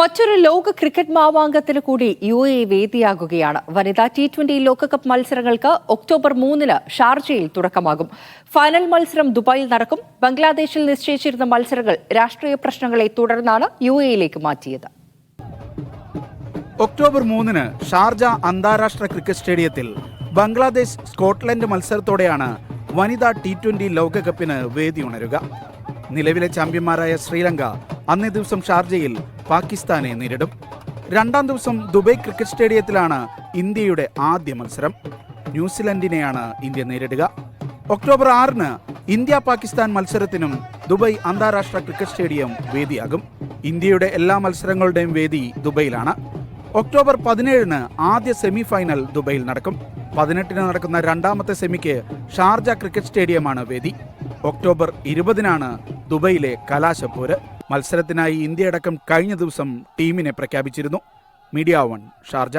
മറ്റൊരു ലോക ക്രിക്കറ്റ് മാവാങ്കത്തിന് കൂടി യു എ വേദിയാകുകയാണ്. വനിതാ ടി ട്വന്റി ലോകകപ്പ് മത്സരങ്ങൾക്ക് ഒക്ടോബർ മൂന്നിന് ഷാർജയിൽ തുടക്കമാകും. ഫൈനൽ മത്സരം ദുബായിൽ നടക്കും. ബംഗ്ലാദേശിൽ നിശ്ചയിച്ചിരുന്ന മത്സരങ്ങൾ രാഷ്ട്രീയ പ്രശ്നങ്ങളെ തുടർന്നാണ് യു എയിലേക്ക് മാറ്റിയത്. ഒക്ടോബർ മൂന്നിന് ഷാർജ അന്താരാഷ്ട്ര ക്രിക്കറ്റ് സ്റ്റേഡിയത്തിൽ ബംഗ്ലാദേശ് സ്കോട്ട്ലൻഡ് മത്സരത്തോടെയാണ് വനിതാ ടി ട്വന്റി ലോകകപ്പിന് വേദി ഉണരുക. നിലവിലെ ചാമ്പ്യന്മാരായ ശ്രീലങ്ക അന്നേ ദിവസം ഷാർജയിൽ പാകിസ്ഥാനെ നേരിടും. രണ്ടാം ദിവസം ദുബൈ ക്രിക്കറ്റ് സ്റ്റേഡിയത്തിലാണ് ഇന്ത്യയുടെ ആദ്യ മത്സരം. ന്യൂസിലൻഡിനെയാണ് ഇന്ത്യ നേരിടുക. ഒക്ടോബർ ആറിന് ഇന്ത്യ പാകിസ്ഥാൻ മത്സരത്തിനും ദുബൈ അന്താരാഷ്ട്ര ക്രിക്കറ്റ് സ്റ്റേഡിയം വേദിയാകും. ഇന്ത്യയുടെ എല്ലാ മത്സരങ്ങളുടെയും വേദി ദുബൈയിലാണ്. ഒക്ടോബർ പതിനേഴിന് ആദ്യ സെമി ഫൈനൽ ദുബൈയിൽ നടക്കും. പതിനെട്ടിന് നടക്കുന്ന രണ്ടാമത്തെ സെമിക്ക് ഷാർജ ക്രിക്കറ്റ് സ്റ്റേഡിയമാണ് വേദി. ഒക്ടോബർ ഇരുപതിനാണ് ദുബൈയിലെ കലാശപ്പൂര്. മത്സരത്തിനായി ഇന്ത്യയടക്കം കഴിഞ്ഞ ദിവസം ടീമിനെ പ്രഖ്യാപിച്ചിരുന്നു. Media One Sharjah.